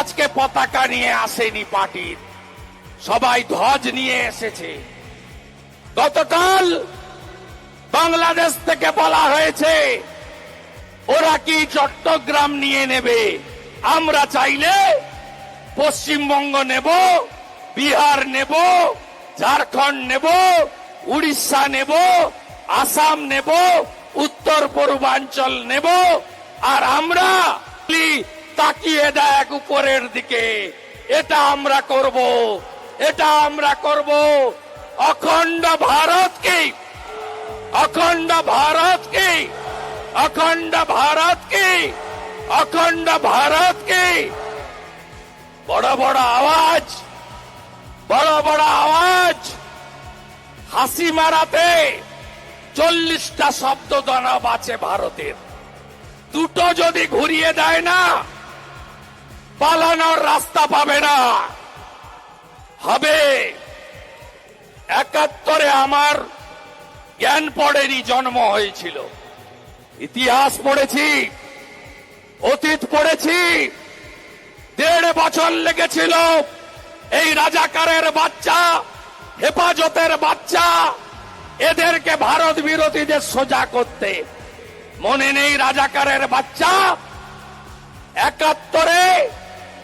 আজকে পতাকা নিয়ে আসেনি পার্টির। সবাই ধ্বজ নিয়ে এসেছে। গতকাল বাংলাদেশ থেকে বলা হয়েছে, ওরা কি চট্টগ্রাম নিয়ে নেবে? আমরা চাইলে পশ্চিমবঙ্গ নেব, বিহার নেব, ঝাড়খণ্ড নেব, উড়িষ্যা নেব, আসাম নেব, উত্তর পূর্বাঞ্চল নেব, আর আমরা তাকিয়ে দেখ উপরের দিকে। এটা আমরা করব, এটা আমরা করব। অখণ্ড ভারতকে অখণ্ড ভারতকে অখণ্ড ভারতকে অখণ্ড ভারতকে বড় বড় আওয়াজ, বড় বড় আওয়াজ। হাসি মারাতে চল্লিশটা শব্দ দানব আছে ভারতের। দুটো যদি ঘুরিয়ে দেয় না পালানোর রাস্তা পাবে না। হবে। একাত্তরে আমার জ্ঞান পড়েনি, জন্ম হয়েছিল। ইতিহাস পড়েছি, অতীত পড়েছি। দেড় বছর লেগেছিল এই রাজাকারের বাচ্চা, হেফাজতের বাচ্চা। এদেরকে ভারত বিরোধীদের সোজা করতে। মনে নেই রাজাকারের বাচ্চা। একাত্তরে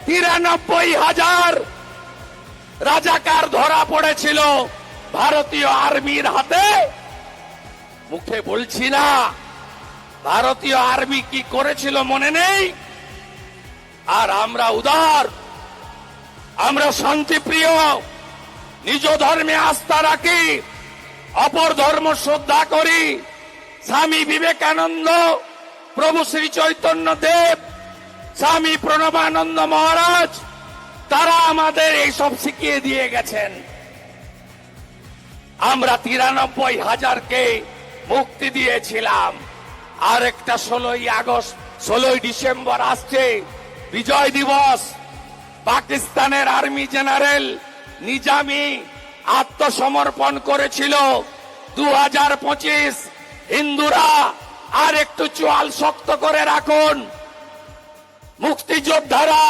তিরানব্বই হাজার রাজাকার ধরা পড়েছিল ভারতীয় আর্মির হাতে। মুখে বলছি না, ভারতীয় আর্মি কি করেছিল মনে নেই? আর আমরা উদার, আমরা শান্তিপ্রিয়, নিজ ধর্মে আস্থা রাখি, অপর ধর্ম শ্রদ্ধা করি। স্বামী বিবেকানন্দ, প্রভু শ্রী চৈতন্য দেব স্বামী প্রণবানন্দ মহারাজ, তারা আমাদের এইসব শিখিয়ে দিয়ে গেছেন। আমরা তিরানব্বই হাজারকে মুক্তি দিয়েছিলাম। আর একটা ষোলোই আগস্ট, ষোলোই ডিসেম্বর আসছে, বিজয় দিবস। পাকিস্তানের আর্মি জেনারেল নিজামি আত্মসমর্পণ করেছিল। দু হাজার পঁচিশ, হিন্দুরা আর একটু চোয়াল শক্ত করে রাখুন। মুক্তিযোদ্ধারা,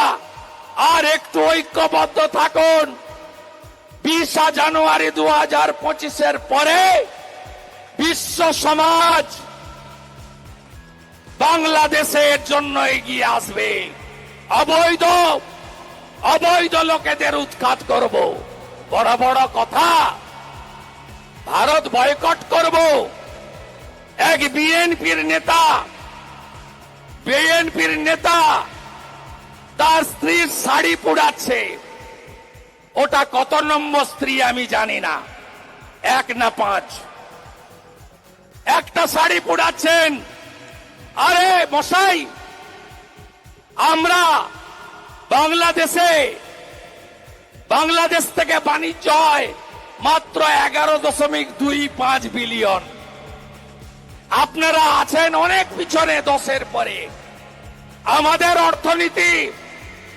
আর একটু ঐক্যবদ্ধ থাকুন। বিশা জানুয়ারি দু হাজার পঁচিশের পরে বিশ্ব সমাজ বাংলাদেশের জন্য এগিয়ে আসবে। অবৈধ অবৈধ লোকেদের উৎখাত করব। বড় বড় কথা, ভারত বয়কট করব। এক বিএনপির নেতা বিএনপির নেতা তার স্ত্রীর শাড়ি পুড়াচ্ছে। ওটা কত নম্বর স্ত্রী আমি জানি না। এক না পাঁচ। একটা শাড়ি পুড়াচ্ছেন। আরে মশাই, আমরা বাংলাদেশে, বাংলাদেশ থেকে বাণিজ্য হয় মাত্র এগারো দশমিক দুই পাঁচ বিলিয়ন। আপনারা আছেন অনেক পিছনে দশের পরে। আমাদের অর্থনীতি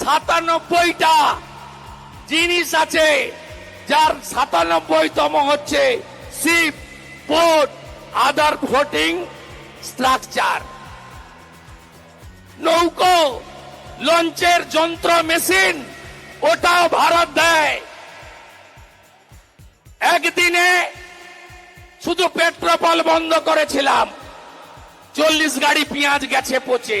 সাতানব্বইটা জিনিস আছে, যার সাতানব্বইতম হচ্ছে ship port other voting, structure. নৌকো, লঞ্চের যন্ত্র, মেশিন, ওটাও ভারত দেয়। একদিনে শুধু পেট্রোপল বন্ধ করেছিলাম, চল্লিশ গাড়ি পেঁয়াজ গেছে পচে।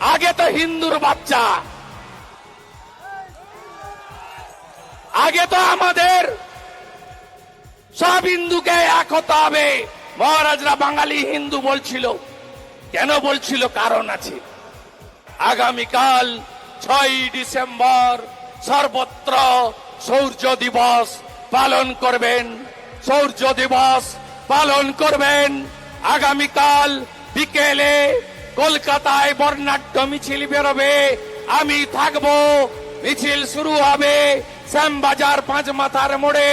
আগে তো হিন্দুর বাচ্চা। আগে তো আমাদের সব হিন্দুকে এক হতে হবে। মহারাজরা বাঙালি হিন্দু বলছিল। কেন বলছিল? কারণ আছে। আগামীকাল ছয় ডিসেম্বর সর্বত্র সৌর্য দিবস পালন করবেন। সৌর্য দিবস পালন করবেন। আগামীকাল বিকেলে কলকাতায় বর্ণাঢ্য মিছিল বেরোবে, আমি থাকব, মিছিল শুরু হবে, শ্যামবাজার পাঁচ মাথার মোড়ে,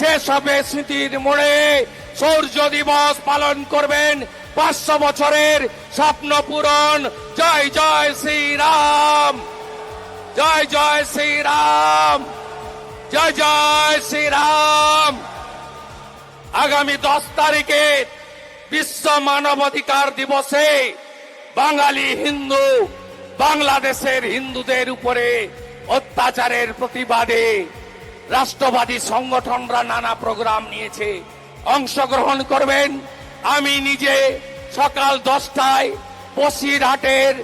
শেষ হবে স্মৃতির মোড়ে। সৌর্য দিবস পালন করবেন পাঁচশো বছরের স্বপ্ন পূরণ। জয় জয় শ্রীরাম, জয় জয় শ্রীরাম, জয় জয় শ্রীরাম। আগামী দশ তারিখে বিশ্ব মানবাধিকার দিবসে বাঙালি হিন্দু, বাংলাদেশের হিন্দুদের উপরে অত্যাচারের প্রতিবাদে রাষ্ট্রবাদী সংগঠনরা নানা প্রোগ্রাম নিয়েছে। অংশগ্রহণ করবেন। আমি নিজে সকাল দশটায় বসিরহাটের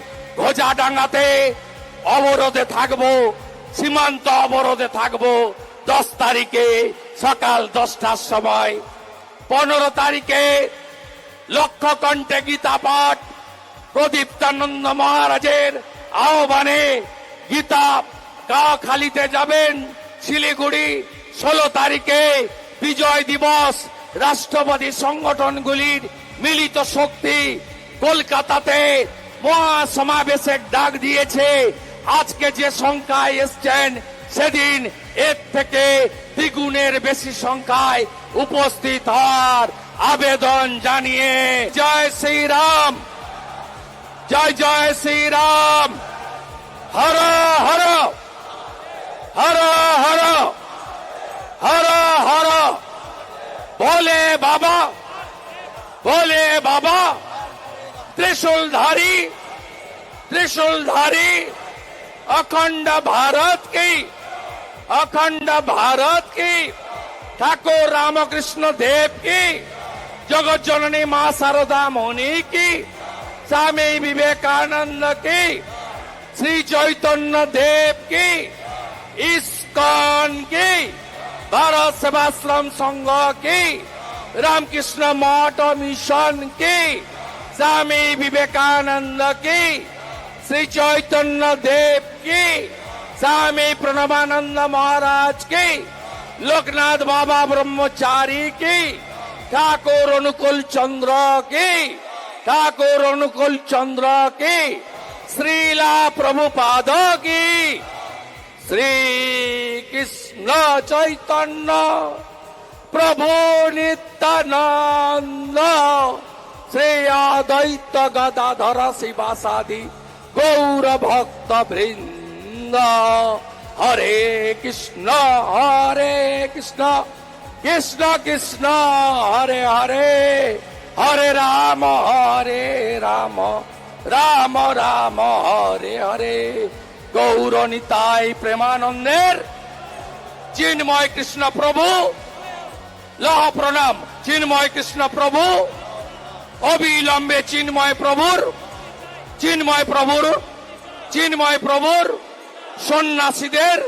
ঘোজাডাঙ্গাতে অবরোধে থাকব, সীমান্ত অবরোধে থাকব। দশ তারিখে সকাল দশটার সময়। পনেরো তারিখে লক্ষ্য কণ্ঠে গীতা পাঠ প্রদীপ্তানন্দ মহারাজের আহ্বানে গীতা কাখালিতে যাবেন। শিলিগুড়ি, ষোলো তারিখে বিজয় দিবস। রাষ্ট্রবাদী সংগঠনগুলির মিলিত শক্তি কলকাতাতে মহাসমাবেশের ডাক দিয়েছে। আজকে যে সংখ্যায় এসছেন, সেদিন এর থেকে দ্বিগুণের বেশি সংখ্যায় উপস্থিত হওয়ার আবেদন জানিয়ে জয় শ্রীরাম। জয় জয় শ্রীরাম হর হর হর হর হর হর বলে বাবা বলে বাবা त्रिशूलधारी त्रिशूलधारी अखंड भारत की अखंड भारत की ठाकुर रामकृष्ण देव की जगत जननी मां शारदा मौनी की स्वामी विवेकानंद की, श्री चैतन्य देव की इस इस्कॉन की भारत सेवाश्रम संघ की, रामकृष्ण मठ मिशन की, स्वामी विवेकानंद की, श्री चैतन्य देव की, स्वामी प्रणवानंद महाराज की, लोकनाथ बाबा ब्रह्मचारी की, ठाकुर अनुकूल चंद्र की ঠাকুর অনুকূল চন্দ্র কি শ্রীলা প্রভুপাদ কি শ্রী কৃষ্ণ চৈতন্য প্রভু নিত্যানন্দ শ্রী অদ্বৈত গদাধর শিবাসাদি গৌর ভক্ত বৃন্দ হরে কৃষ্ণ হরে কৃষ্ণ কৃষ্ণ কৃষ্ণ হরে হরে হরে রাম হরে রাম রাম রাম, হরে হরে। গৌর নিতাই প্রেমানন্দের চিন্ময় কৃষ্ণ প্রভু। লহ প্রণাম, চিন্ময় কৃষ্ণ প্রভু। অবিলম্বে চিন্ময় প্রভুর চিন্ময় প্রভুর চিন্ময় প্রভুর সন্ন্যাসীদের